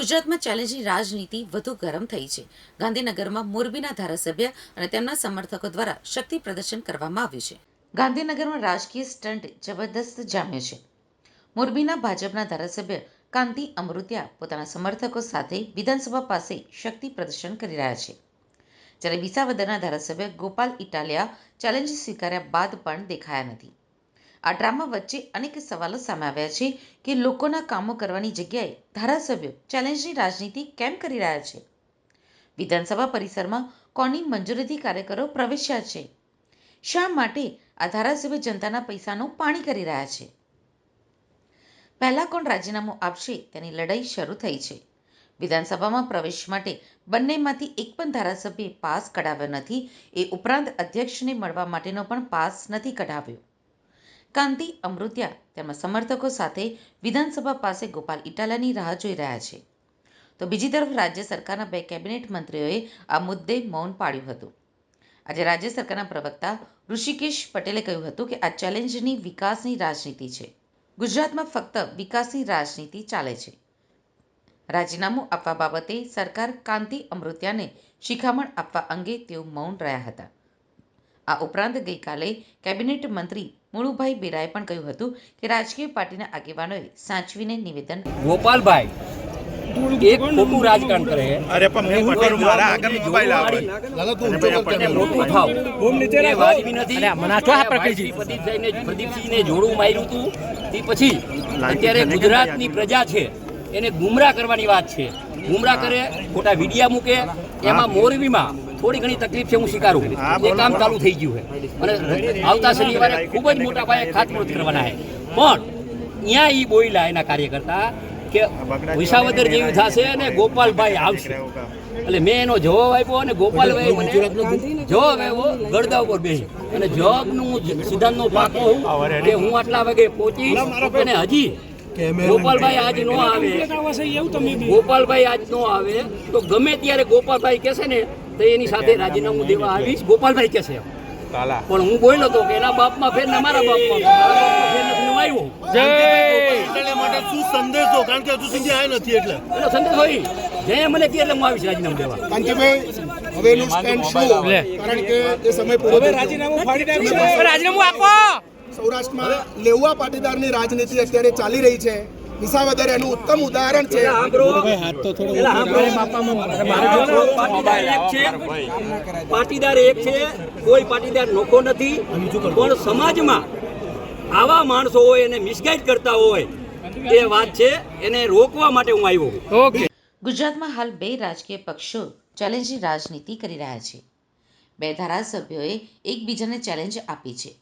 ગુજરાતમાં ચેલેન્જની રાજનીતિ વધુ ગરમ થઈ છે. ગાંધીનગરમાં મોરબીના ધારાસભ્ય અને તેમના સમર્થકો દ્વારા શક્તિ પ્રદર્શન કરવામાં આવ્યું છે. ગાંધીનગરમાં રાજકીય સ્ટન્ટ જબરદસ્ત જામ્યો છે. મોરબીના ભાજપના ધારાસભ્ય કાંતિ અમૃત્યા પોતાના સમર્થકો સાથે વિધાનસભા પાસે શક્તિ પ્રદર્શન કરી રહ્યા છે. જ્યારે વિસાવદરના ધારાસભ્ય ગોપાલ ઇટાલિયા ચેલેન્જ સ્વીકાર્યા બાદ પણ દેખાયા નથી. આ ડ્રામા વચ્ચે અનેક સવાલો સામે આવ્યા છે કે લોકોના કામો કરવાની જગ્યાએ ધારાસભ્યો ચેલેન્જની રાજનીતિ કેમ કરી રહ્યા છે? વિધાનસભા પરિસરમાં કોની મંજૂરીથી કાર્યકરો પ્રવેશ્યા છે? શા માટે આ ધારાસભ્ય જનતાના પૈસાનું પાણી કરી રહ્યા છે? પહેલાં કોણ રાજીનામું આપશે તેની લડાઈ શરૂ થઈ છે. વિધાનસભામાં પ્રવેશ માટે બંનેમાંથી એક પણ ધારાસભ્યે પાસ કઢાવ્યો નથી. એ ઉપરાંત અધ્યક્ષને મળવા માટેનો પણ પાસ નથી કઢાવ્યો. કાંતિ, અમૃત્યા તેમના સમર્થકો સાથે વિધાનસભા પાસે ગોપાલ ઇટાલાની રાહ જોઈ રહ્યા છે. તો બીજી તરફ રાજ્ય સરકારના બે કેબિનેટ મંત્રીઓએ આ મુદ્દે મૌન પાડ્યું હતું. આજે રાજ્ય સરકારના પ્રવક્તા ઋષિકેશ પટેલે કહ્યું હતું કે આ ચેલેન્જની વિકાસની રાજનીતિ છે. ગુજરાતમાં ફક્ત વિકાસની રાજનીતિ ચાલે છે. રાજીનામું આપવા બાબતે સરકાર કાંતિ, અમૃત્યાને શિખામણ આપવા અંગે તેઓ મૌન રહ્યા હતા. આ ઉપરાંત ગઈકાલે કેબિનેટ મંત્રી મુળુભાઈ બેરાએ પણ કહ્યું હતું કે રાજકીય પાર્ટીના આગેવાનોએ સાચવીને નિવેદન ગોપાલભાઈ એક ખોટું રાજકારણ કરે અરે પણ હું પટેલ મારા આગળ મોબાઈલ આવે. અને ભાઈ પટેલ મોટું થાવ એ વાજબી નથી. ભાઈ પ્રદીપસિંહને પ્રદીપસિંહને જોડું માર્યું તું. તે પછી અત્યારે ગુજરાતની પ્રજા છે. એને ગુમરાહ કરવાની વાત છે. ગુમરાહ કરે ખોટા વિડિયા મૂકે. એમાં મોરબીમાં થોડી ઘણી તકલીફ છે હું સ્વીકારું. એ કામ ચાલુ થઈ ગયું છે. અને આવતા શનિવારે ખૂબ જ મોટા પાયે ખાતમુહૂર્ત કરવાના છે. પણ ત્યાં એ બોયલા એના કાર્યકર્તા કે વિસાવદર જેવી થશે અને ગોપાલભાઈ આવશે. એટલે મેં એનો જવાબ આપ્યો અને ગોપાલભાઈ મને જવાબ આવ્યો ગળદા ઉપર બેસી. અને જવાબનું હું સિદ્ધાંતનો પાકો હું કે હું આટલા વાગે પહોંચીશ અને હજી ગોપાલભાઈ આજ નો આવે. ગોપાલભાઈ આજ નો આવે. તો ગમે ત્યારે ગોપાલભાઈ કહેશે ને તો એની સાથે રાજીનામું દેવા આવીશ. ગોપાલભાઈ કે છે પણ હું બોલ્યો તો કે એના બાપમાં ફેર ને મારા બાપમાં ફેર. નથી, આવ્યો. એટલે માટે શું સંદેશ? દો કારણ કે હજુ સુધી આયા નથી એટલે. એનો સંદેશ હોય જે મને કે એટલે હું આવીશ રાજીનામું દેવા. કાંતિભાઈ હવેનું સ્ટેન્ડ શું? કારણ કે એ સમય પૂરો થઈ ગયો. રાજીનામું આપો! સૌરાષ્ટ્રમાં લેઉવા પાટીદારની રાજનીતિ અત્યારે ચાલી રહી છે. વિસાવદર એનું ઉત્તમ ઉદાહરણ છે. પાટીદાર એક છે. પાટીદાર એક છે. કોઈ પાટીદાર નોખો નથી. પણ સમાજમાં આવા માણસો હોય એને મિસગાઈડ કરતા હોય એ વાત છે. એને રોકવા માટે હું આવ્યો ઓકે. ગુજરાતમાં હાલ બે રાજકીય પક્ષો ચેલેન્જની રાજનીતિ કરી રહ્યા છે. બે ધારાસભ્યોએ એકબીજાને ચેલેન્જ આપી છે.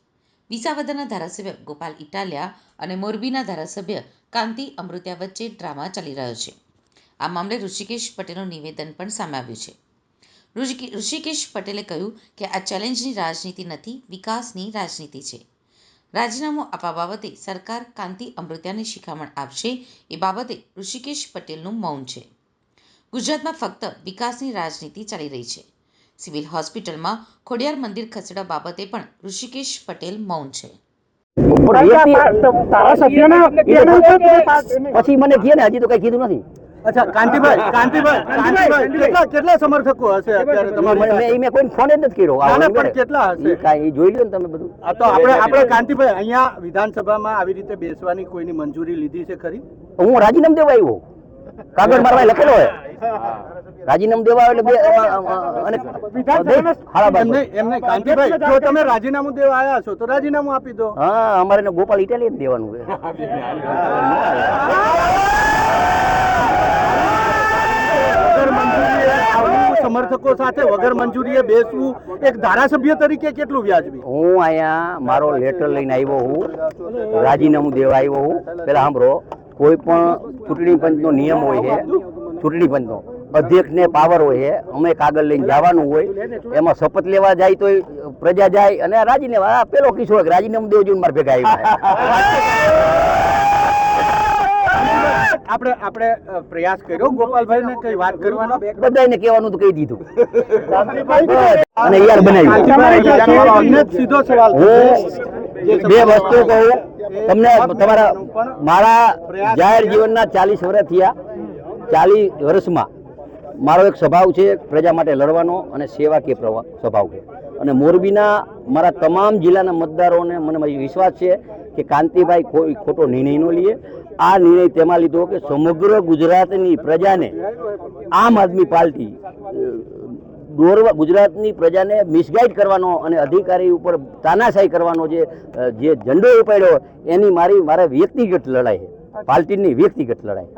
વિસાવદરના ધારાસભ્ય ગોપાલ ઇટાલિયા અને મોરબીના ધારાસભ્ય કાંતિ અમૃત્યા વચ્ચે ડ્રામા ચાલી રહ્યો છે. આ મામલે ઋષિકેશ પટેલનું નિવેદન પણ સામે આવ્યું છે. ઋષિકેશ પટેલે કહ્યું કે આ ચેલેન્જની રાજનીતિ નથી, વિકાસની રાજનીતિ છે. રાજીનામું આપવા બાબતે સરકાર કાંતિ અમૃત્યાને શિખામણ આપશે એ બાબતે ઋષિકેશ પટેલનું મૌન છે. ગુજરાતમાં ફક્ત વિકાસની રાજનીતિ ચાલી રહી છે. સિવિલ હોસ્પિટલમાં ખોડિયાર મંદિર ખસેડવા બાબતે પણ ઋષિકેશ પટેલ મૌન છે. પછી મને કહે ને હજી તો કઈ કીધું નથી. અચ્છા કાંતિભાઈ કાંતિભાઈ કાંતિભાઈ કેટલા કેટલા સમર્થકો હશે અત્યારે તમારી? મેં કોઈ ફોન જ નથી કર્યો. પણ કેટલા હશે? કાંઈ જોઈ લો ને તમે બધું. આ તો આપણે આપણે કાંતિભાઈ અહીંયા વિધાનસભામાં આવી રીતે બેસવાની કોઈની મંજૂરી લીધી છે ખરી? હું રાજીનામું દેવા આવ્યો. કાગળ મારવા લખેલો હોય. રાજીનામું દેવા એટલે બે અને એમને કાંતિભાઈ જો તમે રાજીનામું દેવા આવ્યા છો તો રાજીનામું આપી દો. હા અમારે ગોપાલ ઇટાલિયન દેવાનું છે. વગર મંજૂરીએ આવવું સમર્થકો સાથે વગર મંજૂરીએ બેસવું એક ધારાસભ્ય તરીકે કેટલું વ્યાજબી? હું અહીંયા મારો લેટર લઈને આવ્યો હું. રાજીનામું દેવા આવ્યો હું. પેલા સાંભળો. કોઈ પણ ચૂંટણી પંચનો નિયમ હોય છે ચૂંટણી પંચનો અધ્યક્ષને પાવર હોય છે અમે કાગળ લઈને જવાનું હોય એમાં શપથ લેવા જાય તો પ્રજા જાય અને રાજીનામું પેલો કિસ્સો હોય કે રાજીનામું દેવજી મારે ભેગા આવ્યા આપણે આપણે પ્રયાસ કર્યો. ગોપાલભાઈને કઈ વાત કરવાનો? બધાને કહેવાનું તો કહી દીધું. અને યાર બનાવ્યું. સીધો સવાલ બે વસ્તુ કહું તમને તમારા મારા જાહેર જીવનના ચાલીસ વર્ષ થયા. ચાલીસ વર્ષમાં મારો એક સ્વભાવ છે પ્રજા માટે લડવાનો અને સેવાકીય પ્રવા સ્વભાવ છે. અને મોરબીના મારા તમામ જિલ્લાના મતદારોને મને વિશ્વાસ છે કે કાંતિભાઈ કોઈ ખોટો નિર્ણય ન લઈએ આ નિર્ણય તેમાં લીધો કે સમગ્ર ગુજરાતની પ્રજાને આમ આદમી પાર્ટી દોરવા ગુજરાતની પ્રજાને મિસગાઈડ કરવાનો અને અધિકારી ઉપર તાનાશાહી કરવાનો જે જે ઝંડો ઉપાડ્યો એની મારી મારા વ્યક્તિગત લડાઈ છે. પાર્ટીની વ્યક્તિગત લડાઈ